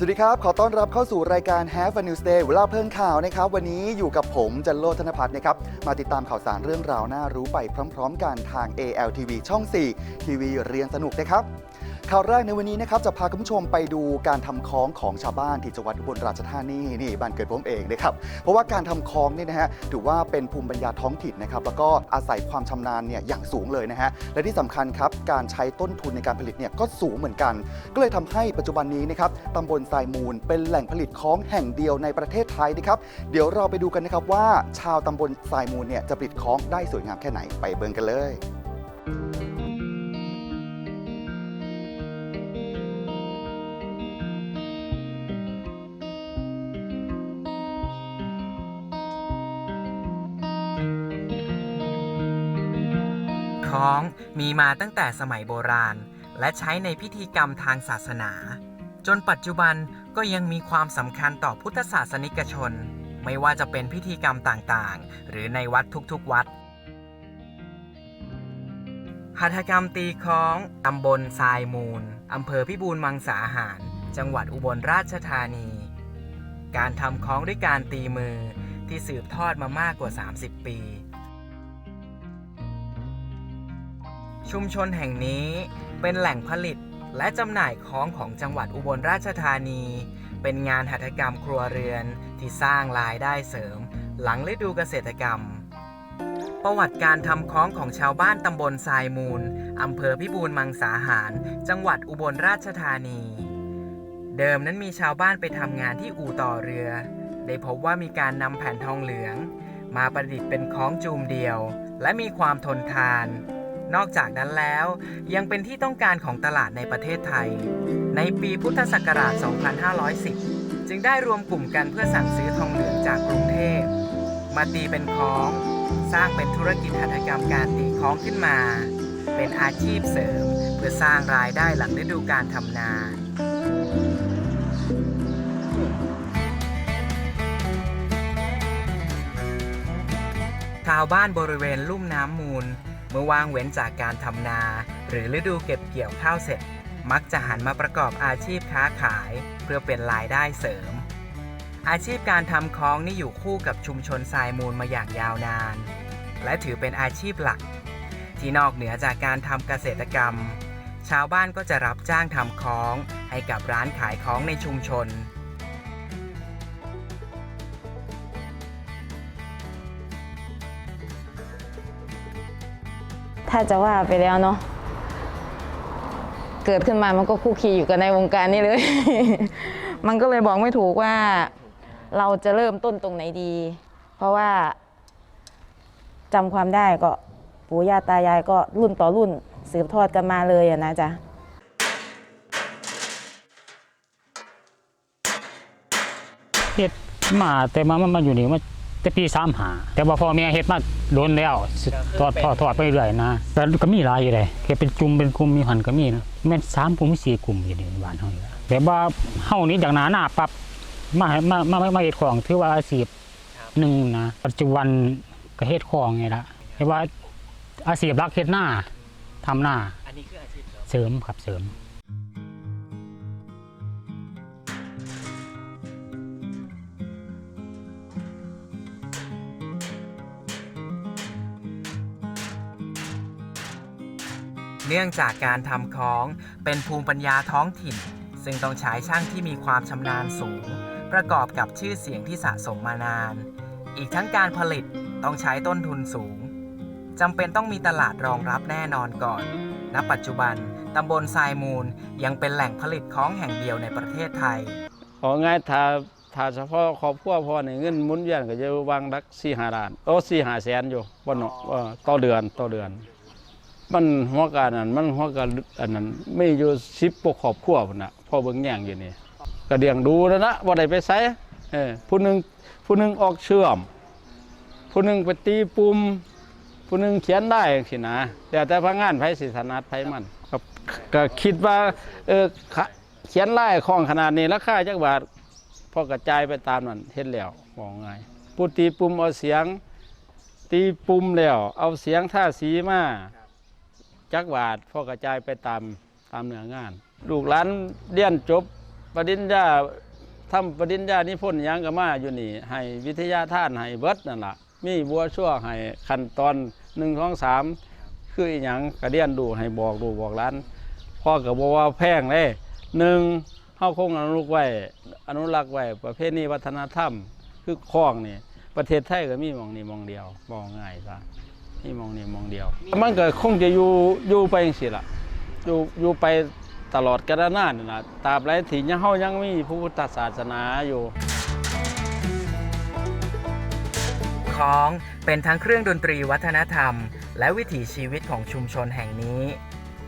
สวัสดีครับ ขอต้อนรับเข้าสู่รายการ Have a News Day เวลาเพลินข่าวนะครับ วันนี้อยู่กับผมจันโลธนพัฒน์นะครับ มาติดตามข่าวสารเรื่องราวน่ารู้ไปพร้อมๆ กันทาง ALTV ช่อง 4 ทีวีเรียนสนุกนะครับ ข่าวแรกในวันนี้นะครับจะพาคุณผู้ชมไปดูการทำคล้องของชาวบ้านที่จังหวัดอุบลราชธานีนี่บ้านเกิดผมเองนะครับ เพราะว่าการทำคล้องนี่นะฮะถือว่าเป็นภูมิปัญญาท้องถิ่นนะครับแล้วก็อาศัยความชำนาญเนี่ยอย่างสูงเลยนะฮะและที่สำคัญครับการใช้ต้นทุนในการผลิตเนี่ยก็สูงเหมือนกัน ก็เลยทำให้ปัจจุบันนี้นะครับตำบลทรายมูล เป็นแหล่งผลิตคล้องแห่งเดียวในประเทศไทยนะครับ เดี๋ยวเราไปดูกันนะครับว่า ชาวตำบลทรายมูลเนี่ยจะผลิตคล้องได้สวยงามแค่ไหนไปเบิ่งกันเลยคล้องมีมาตั้งแต่สมัยโบราณ และใช้ในพิธีกรรมทางศาสนา จนปัจจุบันก็ยังมีความสำคัญต่อพุทธศาสนิกชน ไม่ว่าจะเป็นพิธีกรรมต่างๆ หรือในวัดทุกๆวัด หัตถกรรมตีคล้องตำบลทรายมูลอำเภอพิบูลมังสาหาร จังหวัดอุบลราชธานี การทำคล้องด้วยการตีมือที่สืบทอดมามากกว่า 30 ปี ชุมชนแห่งนี้เป็นแหล่งผลิต และจำหน่ายของของจังหวัดอุบลราชธานี เป็นงานหัตถกรรมครัวเรือนที่สร้างรายได้เสริม หลังฤดูเกษตรกรรม ประวัติการทำคล้องของชาวบ้านตำบลทรายมูลอำเภอพิบูลมังสาหาร จังหวัดอุบลราชธานี เดิมนั้นมีชาวบ้านไปทำงานที่อู่ต่อเรือ ได้พบว่ามีการนำแผ่นทองเหลือง มาประดิษฐ์เป็นคล้องจูมเดียว และมีความทนทาน นอกจากนั้นแล้วยังเป็นที่ต้องการของตลาดในประเทศไทย ในปีพุทธศักราช 2510 จึงได้รวมกลุ่มกันเพื่อสั่งซื้อทองเหลืองจากกรุงเทพ มาตีเป็นคล้อง สร้างเป็นธุรกิจหัตถกรรมการตีคล้องขึ้นมา เป็นอาชีพเสริมเพื่อสร้างรายได้หลังฤดูการทำนาชาวบ้านบริเวณลุ่มน้ำมูล เมื่อว่างเว้นจากการทำนา หรือฤดูเก็บเกี่ยวข้าวเสร็จ มักจะหันมาประกอบอาชีพค้าขาย เพื่อเป็นรายได้เสริม อาชีพการทำคล้องนี่อยู่คู่กับชุมชนทรายมูลมาอย่างยาวนาน และถือเป็นอาชีพหลัก ที่นอกเหนือจากการทำเกษตรกรรม ชาวบ้านก็จะรับจ้างทำคล้องให้กับร้านขายคล้องในชุมชน ถ้าจะว่าไปแล้วเนาะเกิดขึ้นมามันก็คู่คีอยู่กันในวงการนี้เลย มันก็เลยบอกไม่ถูกว่า เราจะเริ่มต้นตรงไหนดี เพราะว่าจำความได้ก็ปู่ย่าตายายก็รุ่นต่อรุ่นสืบทอดกันมาเลยอะนะจ๊ะเฮ็ดมาแต่มามันมาอยู่นี่มา แต่ปีสามหาแต่ว่าพ่อแม่เฮ็ดมาโดนแล้วทอดทอดทอดไปเรื่อยนะแต่ก็มีหลายอยู่เลยแค่เป็นกลุ่มเป็นกลุ่มมีหันก็มีนะแม่นสามกลุ่มสี่กลุ่มอยู่ในบ้านเฮานี่ล่ะแบบว่าเฮานี่จากหนาหน้าปรับมาให้มามามามาเฮ็ดของถือว่าอาชีพหนึ่งนะปัจจุบันก็เฮ็ดของไงละแต่ว่าอาชีพหลักเฮ็ดหน้าทำหน้าอันนี้คืออาชีพเสริมครับเสริม เนื่องจากการทำคล้องเป็นภูมิปัญญาท้องถิ่น ซึ่งต้องใช้ช่างที่มีความชำนาญสูง ประกอบกับชื่อเสียงที่สะสมมานาน อีกทั้งการผลิตต้องใช้ต้นทุนสูงจำเป็นต้องมีตลาดรองรับแน่นอนก่อน ณ ปัจจุบัน ตำบลทรายมูลยังเป็นแหล่งผลิตคล้องแห่งเดียวในประเทศไทย ของง่ายถ้าถ้าเฉพาะครอบครัวพ่อในเงินมุนเวียนก็จะวางรักสี่หาล้านโอ้สี่หาแสนอยู่บ่เนาะต่อเดือนต่อเดือน มันหัวการนั้นมันหัวการอันนั้นไม่อยู่สิบปกครอบครัวพุ่นน่ะพ่อเบิ่งแย่งอยู่นี่ก็เลี้ยงดูแล้วนะบ่ได้ไปไสเออผู้หนึ่งผู้หนึ่งออกเชื่อม ผู้หนึ่งไปตีปุ่มผู้หนึ่งเขียนได้จังซี่นะแต่แต่พนักงานไผสิถนัดไผมันก็ก็คิดว่าเออขะเขียนลายของขนาดนี้ราคาจักบาทพอกระจายไปตามนั้นเฮ็ดแล้วมองง่ายผู้ตีปุ่มเอาเสียง ตีปุ่มแล้ว เอาเสียงท่าสีมา จักบาทพ่อกระจายไปตามตามเนื้องาน ลูกหลานเรียนจบปริญญาทำปริญญานิพนธ์ยังก็มาอยู่นี่ ให้วิทยาทานให้เบิดนั่นล่ะมีบัวชั่วให้ขั้นตอนหนึ่งของสามคืออหยังกระเดียนดูให้บอกดูบอกร้านพ่อก็บอกว่าแพงเลยหนึ่งเฮาคงอนุรักษ์ไว้อนุรักษ์ไว้ประเพณีวัฒนธรรม คือคล้องนี่ประเทศไทยก็มีมองนี้หมองเดียวมองง่ายซะ นี่มองนี้มองเดียว มันก็คงจะอยู่อยู่ไปจังซี่ล่ะอยู่อยู่ไปตลอดกาลนานนี่นะตราบใดที่ยังเฮายังมีพระพุทธศาสนาอยู่ของเป็นทั้งเครื่องดนตรีวัฒนธรรม และวิถีชีวิตของชุมชนแห่งนี้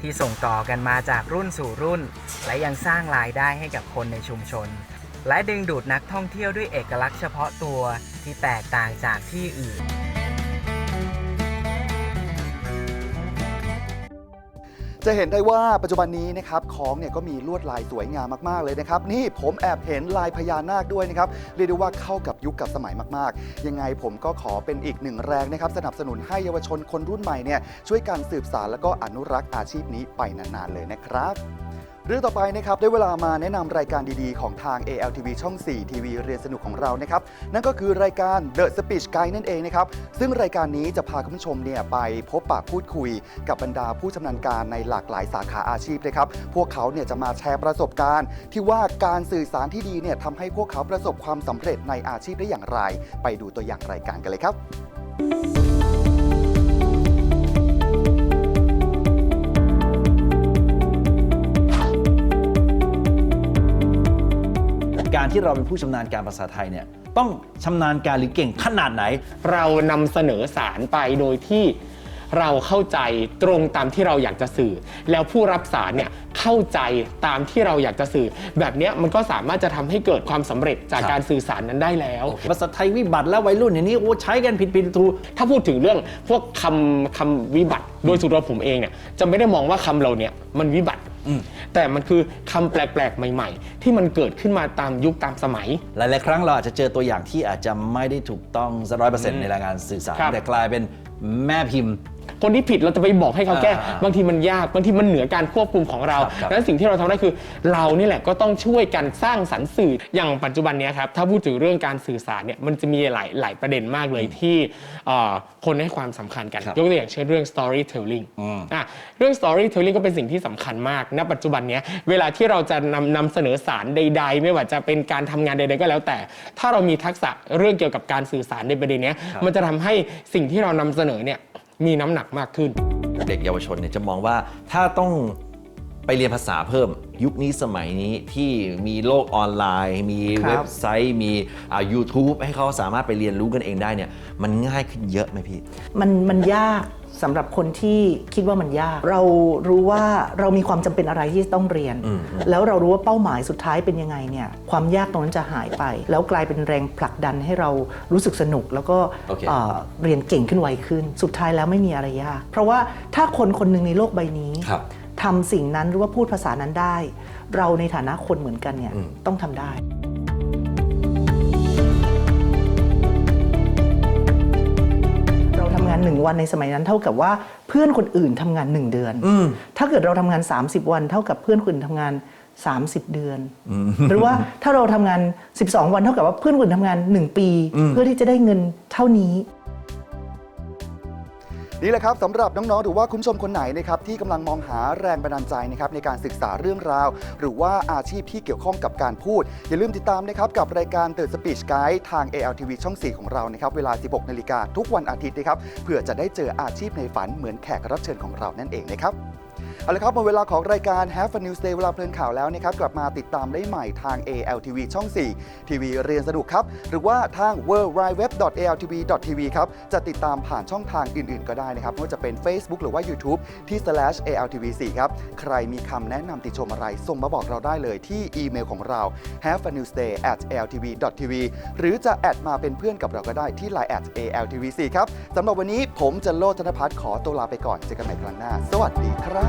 ที่ส่งต่อกันมาจากรุ่นสู่รุ่น และยังสร้างรายได้ให้กับคนในชุมชน และดึงดูดนักท่องเที่ยวด้วยเอกลักษณ์เฉพาะตัวที่แตกต่างจากที่อื่น จะเห็นได้ว่าปัจจุบันนี้นะครับของเนี่ยก็มีลวดลายสวยงามมากๆเลยนะครับนี่ผมแอบเห็นลายพญานาคด้วยนะครับเรียกได้ว่าเข้ากับยุคกับสมัยมากๆ ยังไงผมก็ขอเป็นอีกหนึ่งแรงนะครับสนับสนุนให้เยาวชนคนรุ่นใหม่เนี่ยช่วยกันสืบสานแล้วก็อนุรักษ์อาชีพนี้ไปนานๆเลยนะครับ เรื่องต่อไปนะครับได้เวลามาแนะนำรายการดีๆ ของทาง ALTV ช่อง 4 ทีวีเรียนสนุกของเรานะครับนั่นก็คือรายการ The Speech Guide นั่นเองนะครับซึ่งรายการนี้จะพาคุณผู้ชมเนี่ยไปพบปะพูดคุย กับบรรดาผู้ชำนาญการในหลากหลายสาขาอาชีพนะครับพวกเขาเนี่ยจะมาแชร์ประสบการณ์ ที่ว่าการสื่อสารที่ดีเนี่ยทำให้พวกเขาประสบความสำเร็จในอาชีพได้อย่างไร ไปดูตัวอย่างรายการกันเลยครับ ที่เราเป็นผู้ชำนาญการภาษาไทยเนี่ยต้องชำนาญการหรือเก่งขนาดไหน เรานำเสนอสารไปโดยที่เราเข้าใจตรงตามที่เราอยากจะสื่อ แล้วผู้รับสารเนี่ยเข้าใจตามที่เราอยากจะสื่อ แบบเนี้ยมันก็สามารถจะทำให้เกิดความสำเร็จจากครับการสื่อสารนั้นได้แล้วภาษาไทยวิบัติแล้ววัยรุ่นอย่างนี้โอ้ใช้กันผิดผิดถูกถ้าพูดถึงเรื่องพวกคำคำวิบัติ โดยส่วนตัวผมเองเนี่ยจะไม่ได้มองว่าคำเราเนี่ยมันวิบัติอืม แต่มันคือคำแปลกๆ ใหม่ ๆ ที่มันเกิดขึ้นมาตามยุคตามสมัย หลายๆ ครั้งเราอาจจะเจอตัวอย่างที่อาจจะไม่ได้ถูกต้องร้อยเปอร์เซ็นต์ในรายงานสื่อสารครับแต่กลายเป็นแม่พิมพ์ คนที่ผิดเราจะไปบอกให้เขาแก้ อ่าบางทีมันยาก บางทีมันเหนือการควบคุมของเราครับครับ ดังนั้นสิ่งที่เราทำได้คือ เรานี่แหละก็ต้องช่วยกันสร้างสรรค์สื่อ อย่างปัจจุบันเนี้ยครับ ถ้าพูดถึงเรื่องการสื่อสารเนี่ย มันจะมีหลายหลายประเด็นมากเลยที่เอ่อคนให้ความสำคัญกัน ครับยกตัวอย่างเช่นเรื่อง storytelling อืม อะเรื่อง storytelling ก็เป็นสิ่งที่สำคัญมากณปัจจุบันเนี้ยเวลาที่เราจะนำนำเสนอสารใด ๆ ไม่ว่าจะเป็นการทำงานใด ๆ ก็แล้วแต่ ถ้าเรามีทักษะเรื่องเกี่ยวกับการสื่อสารในประเด็นเนี้ยมันจะทำให้สิ่งที่เรานำเสนอเนี่ย มีน้ำหนักมากขึ้น เด็กเยาวชนเนี่ยจะมองว่าถ้าต้องไปเรียนภาษาเพิ่มยุคนี้สมัยนี้ที่มีโลกออนไลน์ มีครับ เว็บไซต์ มีอ่า YouTube ให้เขาสามารถไปเรียนรู้กันเองได้เนี่ยมันง่ายขึ้นเยอะไหมพี่ มันมันยาก สำหรับคนที่คิดว่ามันยาก เรารู้ว่าเรามีความจำเป็นอะไรที่จะต้องเรียนอืมแล้วเรารู้ว่าเป้าหมายสุดท้ายเป็นยังไงเนี่ยความยากตรงนั้นจะหายไป แล้วกลายเป็นแรงผลักดันให้เรารู้สึกสนุก แล้วก็โอเคเอ่อเรียนเก่งขึ้นไวขึ้น สุดท้ายแล้วไม่มีอะไรยาก เพราะว่าถ้าคนคนหนึ่งในโลกใบนี้ครับทำสิ่งนั้นหรือว่าพูดภาษานั้นได้ เราในฐานะคนเหมือนกันเนี่ยอืมต้องทำได้ เราทำงาน1วันในสมัยนั้นเท่ากับว่าเพื่อนคนอื่นทำงาน1เดือนอืมถ้าเกิดเราทำงาน 30 วัน เท่ากับเพื่อนคนอื่นทำงาน 30 เดือน หรือว่าถ้าเราทำงาน 12 วันเท่ากับว่าเพื่อนคนอื่นทำงาน 1 ปีอืมเพื่อที่จะได้เงินเท่านี้ นี่แหละครับสำหรับน้องๆหรือว่าคุณผู้ชมคนไหนนะครับที่กำลังมองหาแรงบันดาลใจนะครับในการศึกษาเรื่องราว หรือว่าอาชีพที่เกี่ยวข้องกับการพูด อย่าลืมติดตามนะครับกับรายการเติร์ดสปีชไกด์ทาง ALTV ช่อง 4 ของเรานะครับเวลา 16 นาฬิกาทุกวันอาทิตย์นะครับเพื่อจะได้เจออาชีพในฝันเหมือนแขกรับเชิญของเรานั่นเองนะครับ เอาละครับหมดเวลาของรายการ Have a News Day เวลาเพลินข่าวแล้วนะครับ กลับมาติดตามได้ใหม่ทาง ALTV ช่อง 4 ทีวีเรียนสนุกครับ หรือว่าทาง w w w a l t v t v ครับ จะติดตามผ่านช่องทางอื่น ๆ ก็ได้นะครับไม่ว่าจะเป็น Facebook หรือว่า YouTube ที่ slash /ALTV4 ครับ ใครมีคำแนะนำติชมอะไร ส่งมาบอกเราได้เลยที่อีเมลของเรา have a news day at altv tv หรือจะแอดมาเป็นเพื่อนกับเราก็ได้ที่ line at altv4 ครับสำหรับวันนี้ผมจะโลดธนพัฒน์ขอตัวลาไปก่อนเจอกันใหม่ครั้งหน้า สวัสดีครั